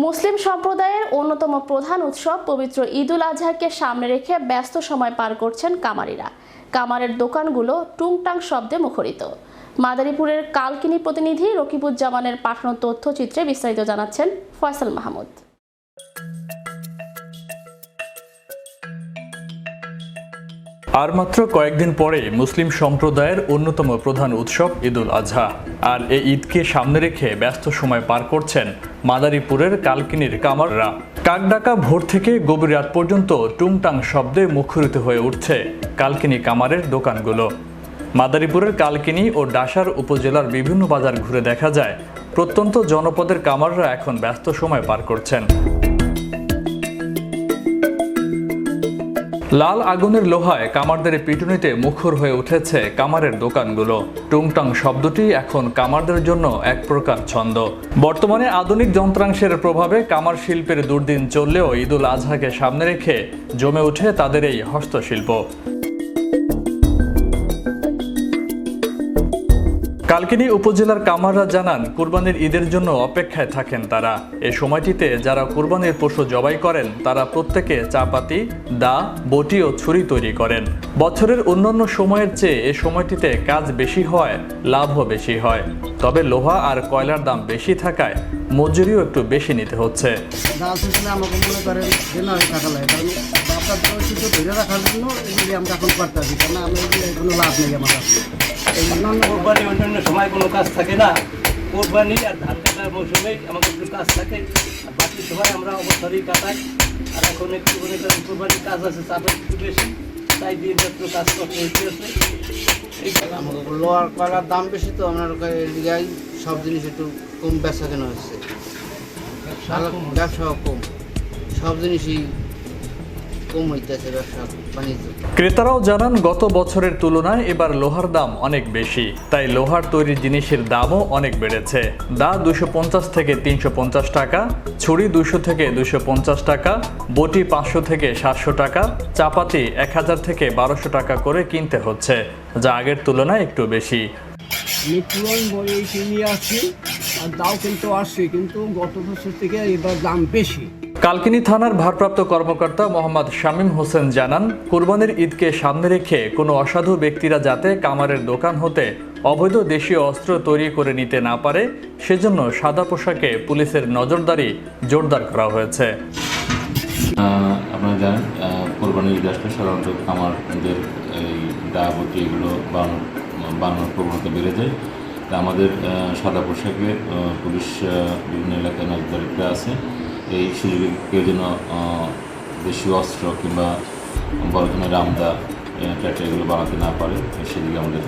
মুসলিম সম্প্রদায়ের অন্যতম প্রধান উৎসব পবিত্র ঈদুল আজহাকে সামনে রেখে ব্যস্ত সময় পার করছেন কামারিরা। কামারের দোকানগুলো টুংটাং শব্দে মুখরিত। মাদারীপুরের কালকিনি প্রতিনিধি রকিবুজ্জামানের পাঠানো তথ্যচিত্রে বিস্তারিত জানাচ্ছেন ফয়সাল মাহমুদ। আর মাত্র কয়েকদিন পরে মুসলিম সম্প্রদায়ের অন্যতম প্রধান উৎসব ঈদুল আজহা। আর এই ঈদকে সামনে রেখে ব্যস্ত সময় পার করছেন মাদারীপুরের কালকিনির কামাররা। কাকডাকা ভোর থেকে গভীর রাত পর্যন্ত টুংটাং শব্দে মুখরিত হয়ে উঠছে কালকিনি কামারের দোকানগুলো। মাদারীপুরের কালকিনি ও ডাসার উপজেলার বিভিন্ন বাজার ঘুরে দেখা যায়। প্রত্যন্ত জনপদের কামাররা এখন ব্যস্ত সময় পার করছেন। লাল আগুনের লোহায় কামারদের পিটুনিতে মুখর হয়ে উঠেছে কামারের দোকানগুলো। টুংটাং শব্দটি এখন কামারদের জন্য এক প্রকার ছন্দ। বর্তমানে আধুনিক যন্ত্রাংশের প্রভাবে কামার শিল্পের দুর্দিন চললেও ঈদুল আজহাকে সামনে রেখে জমে উঠে তাদের এই হস্তশিল্প। কালকিনি উপজেলার কামাররা জানান, কুরবানির ঈদের জন্য অপেক্ষায় থাকেন তারা। এ সময়টিতে যারা কুরবানির পশু জবাই করেন, তারা প্রত্যেকে চাপাতি, দা, বটি ও ছুরি তৈরি করেন। বছরের অন্যান্য সময়ের চেয়ে এ সময়টিতে কাজ বেশি হয়, লাভও বেশি হয়। তবে লোহা আর কয়লার দাম বেশি থাকায় মজুরিও একটু বেশি নিতে হচ্ছে। আমরা এখন কোনো লাভ নেই এই জন্য কোরবানি অন্যান্য সময় কোনো কাজ থাকে না। কোরবানি আর ধান কাটার মৌসুমে আমাদের একটু কাজ থাকে। আর বাকি সময় আমরা অবসরই কাটাই। আর এখন একটু মনে করেন কোরবানির কাজ আছে চাপের একটু বেশি। তাই দিয়ে একটু কাজ করতে এই আমাকে লোহার কয়লার দাম বেশি তো আপনার এদিকে সব জিনিস একটু কম বেচা কেনা হচ্ছে। ব্যবসা কম। সব জিনিসই কম হইতেছে ব্যবসা বাণিজ্য। ক্রেতারাও জানান গত বছরের তুলনায় এবার লোহার দাম অনেক বেশি। তাই লোহার তৈরি জিনিসের দামও অনেক বেড়েছে। দা দুশো পঞ্চাশ থেকে তিনশো পঞ্চাশ টাকা ছুরি দুশো থেকে দুশো পঞ্চাশ টাকা বটি পাঁচশো থেকে সাতশো টাকা চাপাতি এক হাজার থেকে বারোশো টাকা করে কিনতে হচ্ছে যা আগের তুলনায় একটু বেশি। কিনে আসছি আর দাও কিন্তু আসছে কিন্তু গত বছর থেকে এবার দাম বেশি। কালকিনি থানার ভারপ্রাপ্ত কর্মকর্তা মোহাম্মদ শামীম হোসেন জানান, কুরবানির ঈদকে সামনে রেখে কোনো অসাধু ব্যক্তিরা যাতে কামারের দোকান হতে অবৈধ দেশীয় অস্ত্র তৈরি করে নিতে না পারে, সেজন্য সাদা পোশাকে পুলিশের নজরদারি জোরদার করা হয়েছে। আপনারা জানেন কোরবানির ঈদ আসলে সাধারণত আমাদের এই ডায়াবটি এগুলো বানানোর প্রবণতা বেড়ে যায়। তা আমাদের সাদা পোশাকে পুলিশ বিভিন্ন এলাকায় নজরদারিতে আছে। এই সুযোগে কেউ যেন দেশীয় অস্ত্র কিংবা বড় ধরনের আমদা ট্র্যাক্টর এগুলো বানাতে না পারে সেদিকে আমাদের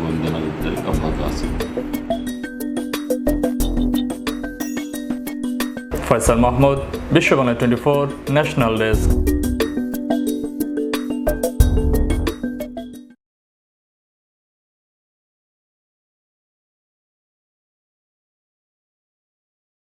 গোয়েন্দা নজরদের অব্যাহত আছে। Faisal Mahmud Bishwabangla twenty four, national desk.